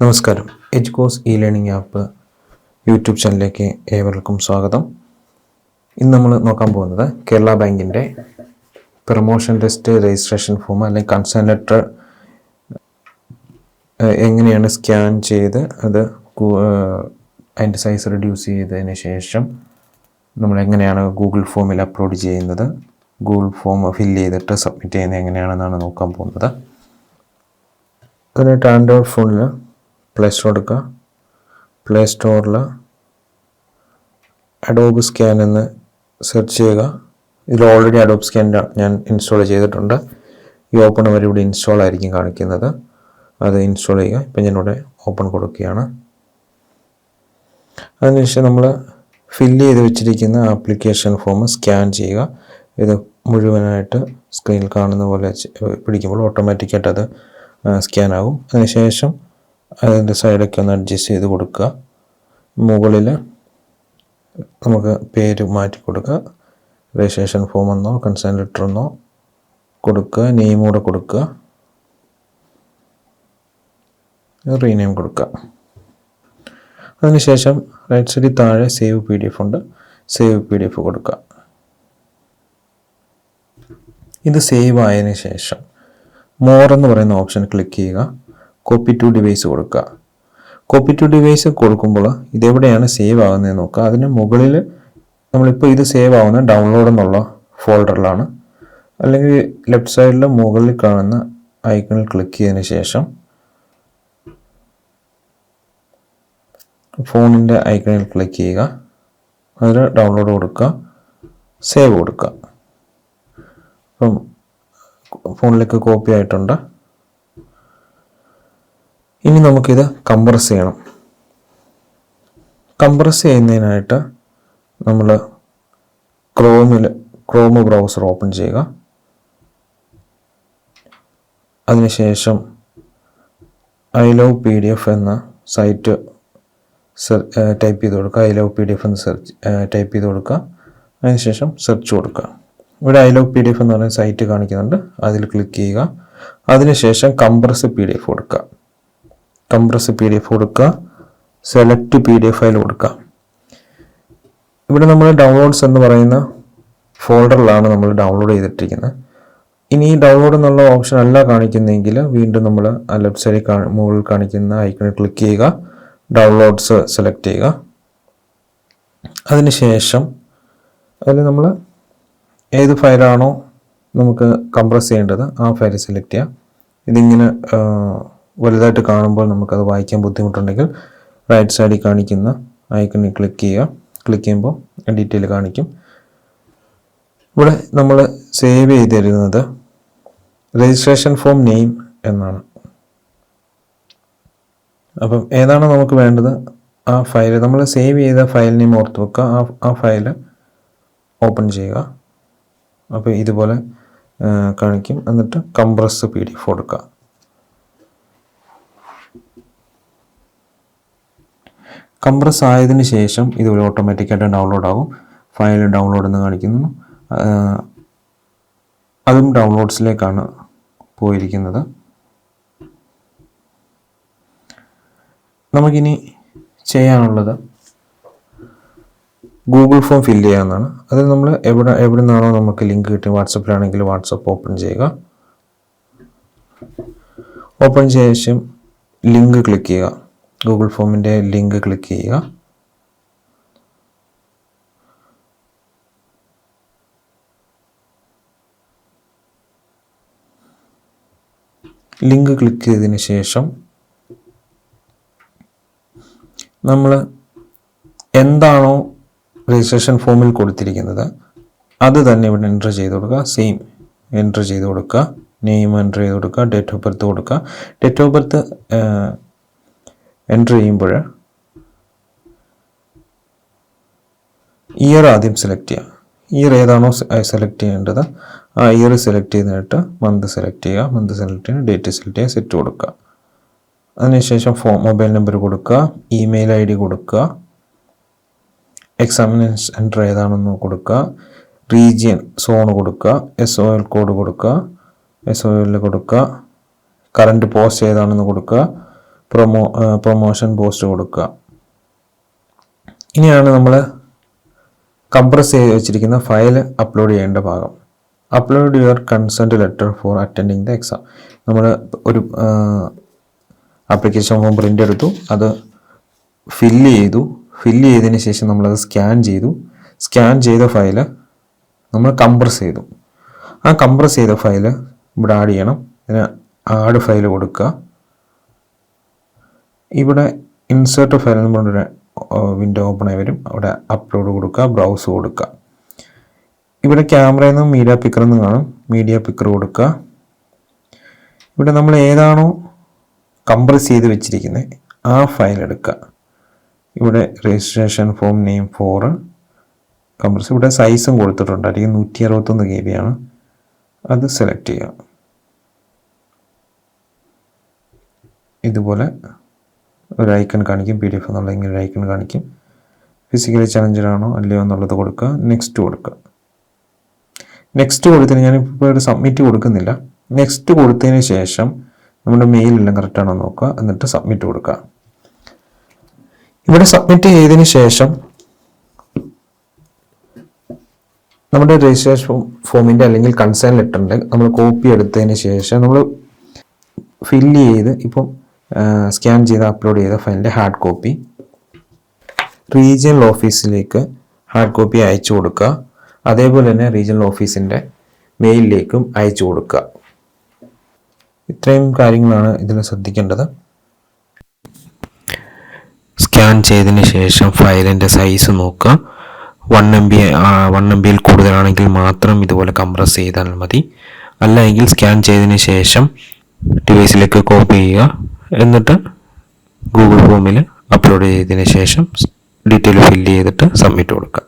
നമസ്കാരം. എജ്കോസ് e learning app YouTube ചാനലിലേക്ക് ഏവർക്കും സ്വാഗതം. ഇന്ന് നമ്മൾ നോക്കാൻ പോകുന്നത് കേരള ബാങ്കിന്റെ പ്രൊമോഷൻ ടെസ്റ്റ് രജിസ്ട്രേഷൻ ഫോം അല്ലെങ്കിൽ കൺസേൺ ലെറ്റർ എങ്ങനെയാണ് സ്കാൻ ചെയ്ത് അത് അതിന്റെ സൈസ് റിഡ്യൂസ് ചെയ്തതിന് ശേഷം നമ്മൾ എങ്ങനെയാണ് ഗൂഗിൾ ഫോമിൽ അപ്ലോഡ് ചെയ്യുന്നത് ഗൂഗിൾ ഫോം ഫില്ല് ചെയ്തിട്ട് സബ്മിറ്റ് ചെയ്യുന്നത് എങ്ങനെയാണെന്നാണ് നോക്കാൻ പോകുന്നത്. അതിനായിട്ട് ആൻഡ്രോയിഡ് ഫോണിൽ പ്ലേ സ്റ്റോർ എടുക്കുക. പ്ലേ സ്റ്റോറിൽ അഡോബ് സ്കാൻ എന്ന് സെർച്ച് ചെയ്യുക. ഇതിൽ ഓൾറെഡി അഡോബ് സ്കാൻ ഞാൻ ഇൻസ്റ്റാൾ ചെയ്തിട്ടുണ്ട്. ഈ ഓപ്പൺ വരെ ഇവിടെ ഇൻസ്റ്റാൾ ആയിരിക്കും കാണിക്കുന്നത്. അത് ഇൻസ്റ്റാൾ ചെയ്യുക. ഇപ്പം ഞാനിവിടെ ഓപ്പൺ കൊടുക്കുകയാണ്. അതിനുശേഷം നമ്മൾ ഫില്ല് ചെയ്ത് വെച്ചിരിക്കുന്ന ആപ്ലിക്കേഷൻ ഫോം സ്കാൻ ചെയ്യുക. ഇത് മുഴുവനായിട്ട് സ്ക്രീനിൽ കാണുന്ന പോലെ പിടിക്കുമ്പോൾ ഓട്ടോമാറ്റിക്കായിട്ട് അത് സ്കാൻ ആകും. അതിനുശേഷം അതിന്റെ സൈഡൊക്കെ ഒന്ന് അഡ്ജസ്റ്റ് ചെയ്ത് കൊടുക്കുക. മുകളിൽ നമുക്ക് പേര് മാറ്റി കൊടുക്കുക. രജിസ്ട്രേഷൻ ഫോം എന്നോ കൺസേൺ ലെറ്റർ എന്നോ കൊടുക്കുക. നെയിം കൂടെ കൊടുക്കുക. റീനെയിം കൊടുക്കുക. അതിനുശേഷം റൈറ്റ് സൈഡിൽ താഴെ സേവ് പി ഡി എഫ് ഉണ്ട്. സേവ് പി ഡി എഫ് കൊടുക്കുക. ഇത് സേവ് ആയതിനു ശേഷം മോർ എന്ന് പറയുന്ന ഓപ്ഷൻ ക്ലിക്ക് ചെയ്യുക. കോപ്പി ടു ഡിവൈസ് കൊടുക്കുക. കോപ്പി ടു ഡിവൈസ് കൊടുക്കുമ്പോൾ ഇതെവിടെയാണ് സേവ് ആകുന്നത് നോക്കുക. അതിന് മുകളിൽ നമ്മളിപ്പോൾ ഇത് സേവ് ആവുന്ന ഡൗൺലോഡ് എന്നുള്ള ഫോൾഡറിലാണ് അല്ലെങ്കിൽ ലെഫ്റ്റ് സൈഡിൽ മുകളിൽ കാണുന്ന ഐക്കണിൽ ക്ലിക്ക് ചെയ്തതിന് ശേഷം ഫോണിന്റെ ഐക്കണിൽ ക്ലിക്ക് ചെയ്യുക. അതിൽ ഡൗൺലോഡ് കൊടുക്കുക. സേവ് കൊടുക്കുക. അപ്പം ഫോണിലേക്ക് കോപ്പി ആയിട്ടുണ്ട്. ഇനി നമുക്കിത് കംപ്രസ് ചെയ്യണം. കംപ്രസ് ചെയ്യുന്നതിനായിട്ട് നമ്മൾ ക്രോമിൽ ക്രോം ബ്രൗസർ ഓപ്പൺ ചെയ്യുക. അതിനുശേഷം I love P D F എന്ന സൈറ്റ് ടൈപ്പ് ചെയ്ത് കൊടുക്കുക. I love P D F എന്ന് സെർച്ച് ടൈപ്പ് ചെയ്ത് കൊടുക്കുക. അതിനുശേഷം സെർച്ച് കൊടുക്കുക. ഇവിടെ I love P D F എന്ന് പറയുന്ന സൈറ്റ് കാണിക്കുന്നുണ്ട്. അതിൽ ക്ലിക്ക് ചെയ്യുക. അതിനുശേഷം കംപ്രസ് പി ഡി എഫ് കൊടുക്കുക. കംപ്രസ് പി ഡി എഫ് കൊടുക്കുക select P D F file കൊടുക്കുക. ഇവിടെ നമ്മൾ ഡൗൺലോഡ്സ് എന്ന് പറയുന്ന ഫോൾഡറിലാണ് നമ്മൾ ഡൗൺലോഡ് ചെയ്തിട്ടിരിക്കുന്നത്. ഇനി ഈ ഡൗൺലോഡ് എന്നുള്ള ഓപ്ഷൻ അല്ല കാണിക്കുന്നതെങ്കിൽ വീണ്ടും നമ്മൾ ആ ലെഫ്റ്റ് സൈഡിൽ കാണി മുകളിൽ കാണിക്കുന്ന ഐക്കണിൽ ക്ലിക്ക് ചെയ്യുക ഡൗൺലോഡ്സ് സെലക്ട് ചെയ്യുക. അതിനുശേഷം അതിൽ നമ്മൾ ഏത് ഫയലാണോ നമുക്ക് കംപ്രസ് ചെയ്യേണ്ടത് ആ ഫയൽ സെലക്ട് ചെയ്യുക. ഇതിങ്ങനെ വലുതായിട്ട് കാണുമ്പോൾ നമുക്കത് വായിക്കാൻ ബുദ്ധിമുട്ടുണ്ടെങ്കിൽ റൈറ്റ് സൈഡിൽ കാണിക്കുന്ന ഐക്കണിൽ ക്ലിക്ക് ചെയ്യുക. ക്ലിക്ക് ചെയ്യുമ്പോൾ ഡീറ്റെയിൽ കാണിക്കും. ഇവിടെ നമ്മൾ സേവ് ചെയ്തിരുന്നത് രജിസ്ട്രേഷൻ ഫോം നെയിം എന്നാണ്. അപ്പം ഏതാണോ നമുക്ക് വേണ്ടത്? ആ ഫയൽ നമ്മൾ സേവ് ചെയ്ത ഫയൽ നെയിം ഓർത്ത് വെക്കുക. ആ ആ ഫയൽ ഓപ്പൺ ചെയ്യുക. അപ്പോൾ ഇതുപോലെ കാണിക്കും. എന്നിട്ട് കംപ്രസ് പി ഡി എഫ് കൊടുക്കുക. കംപ്രസ് ആയതിന് ശേഷം ഇത് ഓട്ടോമാറ്റിക്കായിട്ട് ഡൗൺലോഡ് ആകും. ഫയൽ ഡൗൺലോഡ് എന്ന് കാണിക്കുന്നു. അതും ഡൗൺലോഡ്സിലേക്കാണ് പോയിരിക്കുന്നത്. നമുക്കിനി ചെയ്യാനുള്ളത് ഗൂഗിൾ ഫോം ഫില്ല് ചെയ്യാവുന്നതാണ്. അതിൽ നമ്മൾ എവിടെ എവിടെ നിന്നാണോ നമുക്ക് ലിങ്ക് കിട്ടി വാട്സപ്പിലാണെങ്കിൽ വാട്സപ്പ് ഓപ്പൺ ചെയ്യുക. ഓപ്പൺ ചെയ്ത ശേഷം ലിങ്ക് ക്ലിക്ക് ചെയ്യുക. ഗൂഗിൾ ഫോമിന്റെ ലിങ്ക് ക്ലിക്ക് ചെയ്യുക. ലിങ്ക് ക്ലിക്ക് ചെയ്തതിന് ശേഷം നമ്മൾ എന്താണോ രജിസ്ട്രേഷൻ ഫോമിൽ കൊടുത്തിരിക്കുന്നത് അത് തന്നെ ഇവിടെ എന്റർ ചെയ്ത് കൊടുക്കുക. സെയിം എന്റർ ചെയ്ത് കൊടുക്കുക. നെയിം എന്റർ ചെയ്ത് കൊടുക്കുക. ഡേറ്റ് ഓഫ് ബർത്ത് കൊടുക്കുക. ഡേറ്റ് ഓഫ് ബർത്ത് എന്റർ ചെയ്യുമ്പോൾ ഇയർ ആദ്യം സെലക്ട് ചെയ്യുക ഇയർ ഏതാണോ സെലക്ട് ചെയ്യേണ്ടത്? ആ ഇയർ സെലക്ട് ചെയ്തിട്ട് മന്ത് സെലക്ട് ചെയ്യുക. മന്ത് സെലക്ട് ചെയ്യുക ഡേറ്റ് സെലക്ട് ചെയ്യുക. സെറ്റ് കൊടുക്കുക. അതിനുശേഷം ഫോൺ മൊബൈൽ നമ്പർ കൊടുക്കുക. ഇമെയിൽ ഐ ഡി കൊടുക്കുക. എക്സാമിനേഷൻ സെന്റർ ഏതാണെന്ന് കൊടുക്കുക. റീജിയൻ സോൺ കൊടുക്കുക. എസ് ഒ എൽ കോഡ് കൊടുക്കുക. എസ് ഒ എല്ലിൽ കൊടുക്കുക. കറണ്ട് പോസ്റ്റ് ഏതാണെന്ന് കൊടുക്കുക. പ്രൊമോ പ്രൊമോഷൻ പോസ്റ്റ് കൊടുക്കുക. ഇനിയാണ് നമ്മൾ കംപ്രസ് ചെയ്ത് വെച്ചിരിക്കുന്ന ഫയൽ അപ്ലോഡ് ചെയ്യേണ്ട ഭാഗം. Upload your consent letter for attending the exam നമ്മൾ ഒരു ആപ്ലിക്കേഷൻ ഫോം പ്രിന്റ് എടുത്തു അത് ഫില്ല് ചെയ്തു. ഫില്ല് ചെയ്തതിന് ശേഷം നമ്മളത് സ്കാൻ ചെയ്തു. സ്കാൻ ചെയ്ത ഫയൽ നമ്മൾ കംപ്രസ് ചെയ്തു. ആ കംപ്രസ് ചെയ്ത ഫയൽ ഇവിടെ ആഡ് ചെയ്യണം. ഇതിന് ആഡ് ഫയൽ കൊടുക്കുക. ഇവിടെ ഇൻസേർട്ട് ഫയൽ എന്ന് പറഞ്ഞൊരു വിൻഡോ ഓപ്പൺ ആയി വരും. അവിടെ അപ്ലോഡ് കൊടുക്കുക ബ്രൗസ് കൊടുക്കുക. ഇവിടെ ക്യാമറയിൽ നിന്നും മീഡിയ പിക്കർ എന്ന് കാണും. മീഡിയ പിക്കർ കൊടുക്കുക. ഇവിടെ നമ്മൾ ഏതാണോ കംപ്രസ് ചെയ്ത് വെച്ചിരിക്കുന്നത് ആ ഫയൽ എടുക്കുക. ഇവിടെ registration form name for compress ഇവിടെ സൈസും കൊടുത്തിട്ടുണ്ടായിരിക്കും നൂറ്റി അറുപത്തൊന്ന് കെ ബി ആണ്. അത് സെലക്ട് ചെയ്യുക. ഇതുപോലെ ഒരു ഐക്കൺ കാണിക്കും പി ഡി എഫ് എന്നുള്ള ഇങ്ങനെ ഒരു ഐക്കൺ കാണിക്കും. ഫിസിക്കലി ചലഞ്ചഡ് ആണോ അല്ലയോ എന്നുള്ളത് കൊടുക്കുക നെക്സ്റ്റ് കൊടുക്കുക. നെക്സ്റ്റ് കൊടുത്തതിന് ഞാനിപ്പോൾ ഒരു സബ്മിറ്റ് കൊടുക്കുന്നില്ല. നെക്സ്റ്റ് കൊടുത്തതിന് ശേഷം നമ്മുടെ മെയിൽ മെയിലെല്ലാം കറക്റ്റാണോ നോക്കുക എന്നിട്ട് സബ്മിറ്റ് കൊടുക്കുക. ഇവിടെ സബ്മിറ്റ് ചെയ്തതിന് ശേഷം നമ്മുടെ രജിസ്ട്രേഷൻ ഫോമിന്റെ അല്ലെങ്കിൽ കൺസേൺ ലെറ്ററിന്റെ നമ്മൾ കോപ്പി എടുത്തതിന് ശേഷം നമ്മൾ ഫില്ല് ചെയ്ത് ഇപ്പം സ്കാൻ ചെയ്ത് അപ്ലോഡ് ചെയ്ത ഫയലിന്റെ ഹാർഡ് കോപ്പി റീജിയണൽ ഓഫീസിലേക്ക് ഹാർഡ് കോപ്പി അയച്ചു കൊടുക്കുക. അതേപോലെ തന്നെ റീജിയണൽ ഓഫീസിന്റെ മെയിലിലേക്കും അയച്ചു കൊടുക്കുക. ഇത്രയും കാര്യങ്ങളാണ് ഇതിൽ ശ്രദ്ധിക്കേണ്ടത്. സ്കാൻ ചെയ്തതിന് ശേഷം ഫയലിന്റെ സൈസ് നോക്കുക. One M B one M ബിയിൽ കൂടുതലാണെങ്കിൽ മാത്രം ഇതുപോലെ കംപ്രസ് ചെയ്താൽ മതി. അല്ലെങ്കിൽ സ്കാൻ ചെയ്തതിന് ശേഷം ഡിവൈസിലേക്ക് കോപ്പി ചെയ്യുക. എന്നിട്ട് ഗൂഗിൾ ഫോമിൽ അപ്ലോഡ് ചെയ്തതിന് ശേഷം ഡീറ്റെയിൽ ഫില്ല് ചെയ്തിട്ട് സബ്മിറ്റ് കൊടുക്കുക.